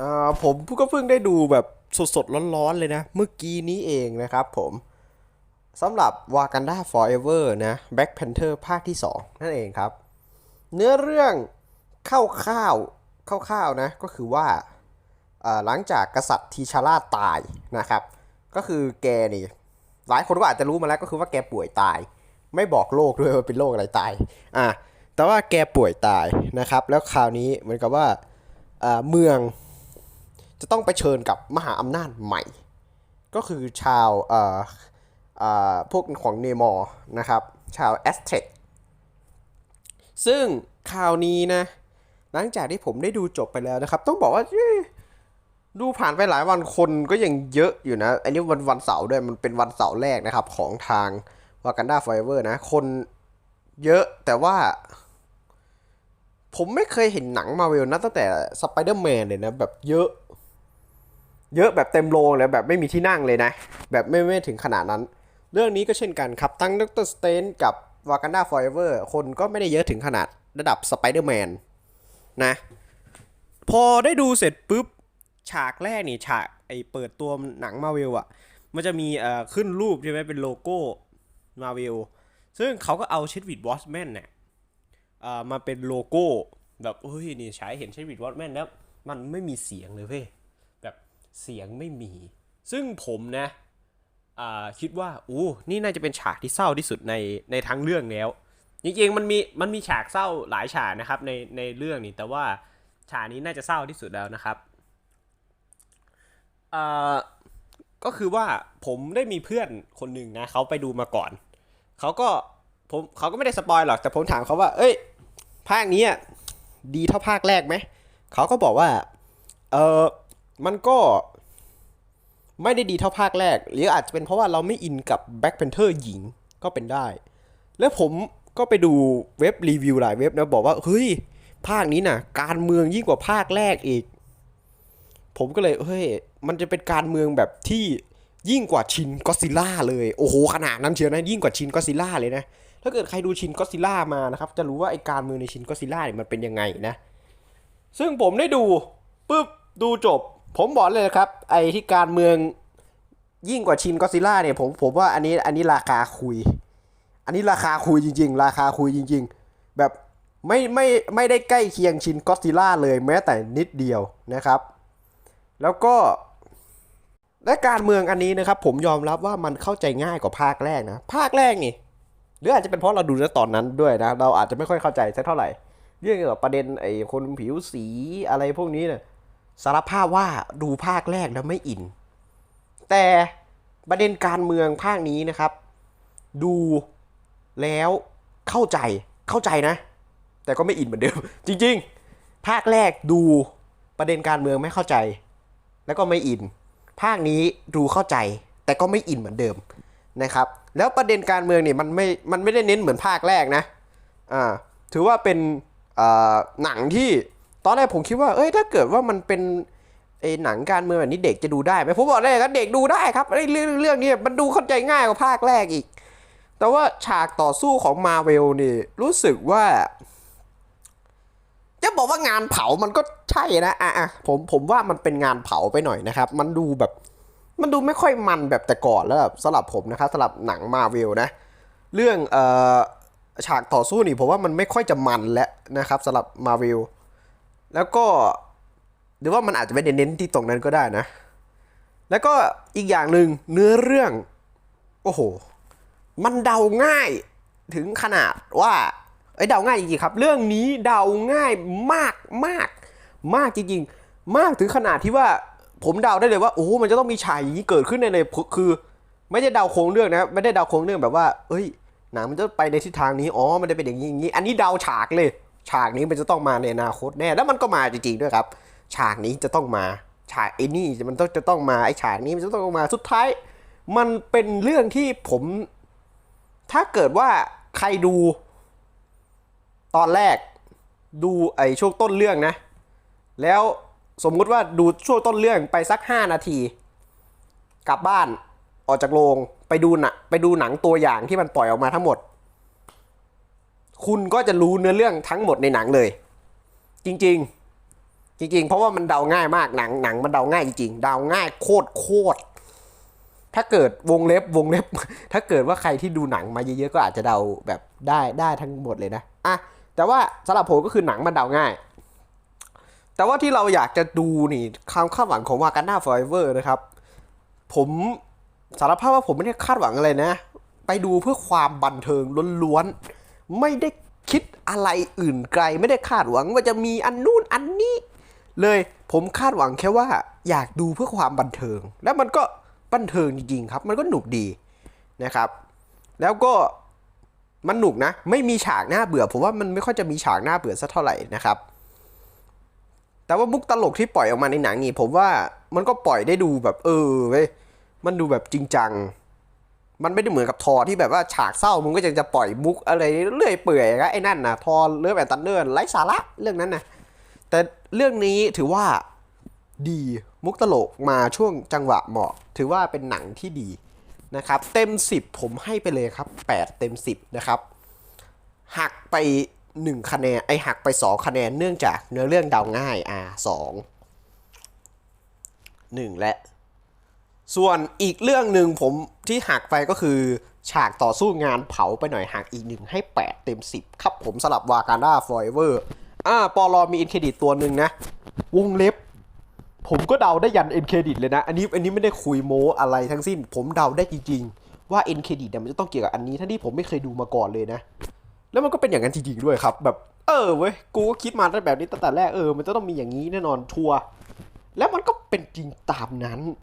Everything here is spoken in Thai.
อ่าผมก็เพิ่งได้ดูแบบสดๆ ร้อนๆ เลยนะ เมื่อกี้นี้เองนะครับผมสำหรับ Wakanda Forever นะ Black Panther ภาคที่ 2 นั่นเองครับ เนื้อเรื่องคร่าวๆคร่าวๆนะ ก็คือว่าหลังจากกษัตริย์ทีชาราตายนะครับ ก็คือแกนี่ หลายคนก็อาจจะรู้มาแล้วก็คือว่าแกป่วยตาย ไม่บอกโรคด้วยว่าเป็นโรคอะไรตายอะแต่ว่าแกป่วยตายนะครับ แล้วคราวนี้เหมือนกับว่าเมือง จะต้องไปเชิญกับมหาอำนาจใหม่ ก็คือชาวเอ่อเอ่อพวกของเนมอร์นะครับ ชาวแอสเทรซึ่งคราวนี้นะ หลังจากที่ผมได้ดูจบไปแล้วนะครับ ต้องบอกว่าดูผ่านไปหลายวันคนก็ยังเยอะอยู่นะ อันนี้วันวันเสาร์ด้วย มันเป็นวันเสาร์แรกนะครับของทาง Wakanda Forever นะ คนเยอะแต่ว่า ผมไม่เคยเห็นหนังมาเวลนะตั้งแต่สไปเดอร์แมนเลยนะ แบบเยอะ เยอะแบบเต็มโรงเลยแบบไม่มีที่นั่งเลยนะ แบบไม่ไม่ถึงขนาดนั้น เรื่องนี้ก็เช่นกันครับตั้งดรสเตนกับ Wakanda Forever คนก็ไม่ได้เยอะถึงขนาดระดับสไปเดอร์แมนนะ พอได้ดูเสร็จปุ๊บ ฉากแรกนี่ฉากไอเปิดตัวหนังมาเวลอะมันจะมีเอ่อขึ้นรูปใช่ไหมเป็นโลโก้มาเวลซึ่งเขาก็เอาเชดวิดวอสแมนเนี่ยเอ่อมาเป็นโลโก้แบบเฮ้ยนี่ฉายเห็นเชดวิดวอสแมนแล้ว มันไม่มีเสียงเลยเว้ย เสียงไม่มี ซึ่งผมนะคิดว่าอู้นี่น่าจะเป็นฉากที่เศร้าที่สุดในในทั้งเรื่องแล้วจริงๆมันมีมันมีฉากเศร้าหลายฉากนะครับในในเรื่องนี้แต่ว่าฉากนี้น่าจะเศร้าที่สุดแล้วนะครับอ่าก็คือว่าผมได้มีเพื่อนคนหนึ่งนะเขาไปดูมาก่อนเขาก็ผมเขาก็ไม่ได้สปอยหรอกแต่ผมถามเขาว่า เอ้ย ภาคนี้ดีเท่าภาคแรกไหมเขาก็บอกว่า เออ มันก็ไม่ได้ดีเท่าภาคแรก หรืออาจจะเป็นเพราะว่าเราไม่อินกับ Black Panther หญิงก็เป็นได้ แล้วผมก็ไปดูเว็บรีวิวหลายเว็บนะบอกว่า เฮ้ย ภาคนี้น่ะ การเมืองยิ่งกว่าภาคแรกอีก ผมก็เลยเฮ้ย มันจะเป็นการเมืองแบบที่ยิ่งกว่าชินก็ซิล่าเลย โอ้โห ขนาดนั้นเชียวนะ ยิ่งกว่าชินก็ซิล่าเลยนะ ถ้าเกิดใครดูชินก็ซิล่ามานะครับ จะรู้ว่าไอการเมืองในชินก็ซิล่าเนี่ยมันเป็นยังไงนะ ซึ่งผมได้ดูปุ๊บดูจบ ผมบอกเลยนะครับ ไอที่การเมืองยิ่งกว่าชินก็ซิล่าเนี่ยผมผมว่าอันนี้อันนี้ราคาคุย อันนี้ราคาคุยจริง ๆ ราคาคุยจริง ๆ แบบไม่ไม่ไม่ได้ใกล้เคียงชินก็ซิล่าเลยแม้แต่นิดเดียวนะครับ แล้วก็และการเมืองอันนี้นะครับ ผมยอมรับว่ามันเข้าใจง่ายกว่าภาคแรกนะ ภาคแรกนี่หรืออาจจะเป็นเพราะเราดูในตอนนั้นด้วยนะเราอาจจะไม่ค่อยเข้าใจสักเท่าไหร่ เรื่องเกี่ยวกับประเด็นไอ้คนผิวสีอะไรพวกนี้เนี่ย สารภาพว่าดูภาคแรกแล้วไม่อิน แต่ประเด็นการเมืองภาคนี้นะครับ ดูแล้วเข้าใจเข้าใจนะ แต่ก็ไม่อินเหมือนเดิม จริง ๆ ภาคแรกดูประเด็นการเมืองไม่เข้าใจ แล้วก็ไม่อิน ภาคนี้ดูเข้าใจ แต่ก็ไม่อินเหมือนเดิมนะครับ แล้วประเด็นการเมืองเนี่ยมันไม่มันไม่ได้เน้นเหมือนภาคแรกนะอ่าถือว่าเป็นหนังที่ ตอนแรกผมคิดว่า เอ้ยถ้าเกิดว่ามันเป็นไอ้หนังการเมืองแบบนี้เด็กจะดูได้ไหมผมบอกเลยครับเด็กดูได้ครับไอ้เรื่องเรื่องนี้มันดูเข้าใจง่ายกว่าภาคแรกอีก แต่ว่าฉากต่อสู้ของมาเวลนี่รู้สึกว่า จะบอกว่างานเผามันก็ใช่นะอะอะผมผมว่ามันเป็นงานเผาไปหน่อยนะครับ มันดูแบบ มันดูไม่ค่อยมันแบบแต่ก่อนแล้วแบบสำหรับผมนะครับสำหรับหนังมาเวลนะ เรื่องเอ่อฉากต่อสู้นี่ผมว่ามันไม่ค่อยจะมันแล้วนะครับสำหรับมาเวล แล้วก็หรือว่ามันอาจจะไม่เน้นที่ตรงนั้นก็ได้นะ แล้วก็อีกอย่างหนึ่งเนื้อเรื่อง โอ้โห มันเดาง่ายถึงขนาดว่าเอ้ยเดาง่ายจริงๆครับ เรื่องนี้เดาง่ายมากมากมากจริงๆ มากถึงขนาดที่ว่าผมเดาได้เลยว่าโอ้มันจะต้องมีฉากอย่างนี้เกิดขึ้นในเลยคือ ไม่ได้เดาโครงเรื่องนะครับไม่ได้เดาโครงเรื่องแบบว่า เอ้ยหนังมันจะไปในทิศทางนี้อ๋อมันจะเป็นอย่างนี้อย่างนี้ อันนี้เดาฉากเลย ฉากนี้มันจะต้องมาในอนาคตแน่แล้วมันก็มาจริงๆด้วยครับ ฉากนี้จะต้องมาฉากไอ้นี่มันต้องจะต้องมาไอ้ฉากนี้มันจะต้องมาสุดท้าย มันเป็นเรื่องที่ผม ถ้าเกิดว่าใครดู ตอนแรกดูไอ้ช่วงต้นเรื่องนะ แล้วสมมุติว่าดูช่วงต้นเรื่องไปสัก 5 นาที กลับบ้านออกจากโรงไปดูหนะไปดูหนังตัวอย่างที่มันปล่อยออกมาทั้งหมด คุณก็จะรู้เนื้อเรื่องทั้งหมดในหนังเลย จริง ๆ จริง ๆ เพราะว่ามันเดาง่ายมากหนังหนังมันเดาง่ายจริงๆเดาง่ายโคตรโคตรถ้าเกิดวงเล็บวงเล็บ ถ้าเกิดว่าใครที่ดูหนังมาเยอะๆก็อาจจะเดาแบบได้ได้ทั้งหมดเลยนะอะแต่ว่าสำหรับผมก็คือหนังมันเดาง่าย แต่ว่าที่เราอยากจะดูนี่ความคาดหวังของวากัน d า Forever นะครับ ผมสารภาพว่าผมไม่ได้คาดหวังอะไรนะ ไปดูเพื่อความบันเทิงล้วนๆ ไม่ได้คิดอะไรอื่นไกล ไม่ได้คาดหวังว่าจะมีอันนู่นอันนี้ เลยผมคาดหวังแค่ว่าอยากดูเพื่อความบันเทิง แล้วมันก็บันเทิงจริงๆครับ มันก็หนุกดีนะครับ แล้วก็มันหนุกนะ ไม่มีฉากหน้าเบื่อผมว่ามันไม่ค่อยจะมีฉากหน้าเบื่อสักเท่าไหร่นะครับ แต่ว่ามุกตลกที่ปล่อยออกมาในหนังนี่ผมว่ามันก็ปล่อยได้ดูแบบเออเว้ยมันดูแบบจริงจัง มันไม่ได้เหมือนกับทอที่แบบว่าฉากเศร้ามึงก็ยังจะปล่อยมุกอะไรเรื่อยเปื่อยนะไอ้นั่นนะทอเลือแอนตันเดอร์ไร้สาระเรื่องนั้นนะแต่เรื่องนี้ถือว่าดีมุกตลกมาช่วงจังหวะเหมาะ ถือว่าเป็นหนังที่ดีนะครับ เต็ม 10 ผมให้ไปเลยครับ 8 เต็ม 10 นะครับ หักไป 1 คะแนนไอหักไป 2 คะแนนเนื่องจากเนื้อเรื่องเดาง่ายอ่า2 1และ ส่วนอีกเรื่องหนึ่งผมที่หักไปก็คือ ฉากต่อสู้งานเผาไปหน่อยหักอีกหนึ่งให้ 8 เต็ม 10 ครับผมสลับวาการ d าฟอยเวอร์อ่าปอลอมีอินเครดิตตัวหนึ่งนะ วงเล็บ ผมก็เดาได้ยันเอ็นเครดิตเลยนะ อันนี้อันนี้ไม่ได้คุยโม้อะไรทั้งสิ้น ผมเดาได้จริง ๆ ว่าเอ็นเครดิตเนี่ยมันจะต้องเกี่ยวกับอันนี้ทั้งที่ผมไม่เคยดูมาก่อนเลยนะ แล้วมันก็เป็นอย่างนั้นจริงๆด้วยครับ แบบ เออเว้ยกูก็คิดมาตั้งแบบนี้ตั้งแต่แรกเออมันจะต้องมีอย่างนี้แน่นอนชัวร์แล้วมันก็เป็นจริงตามนั้น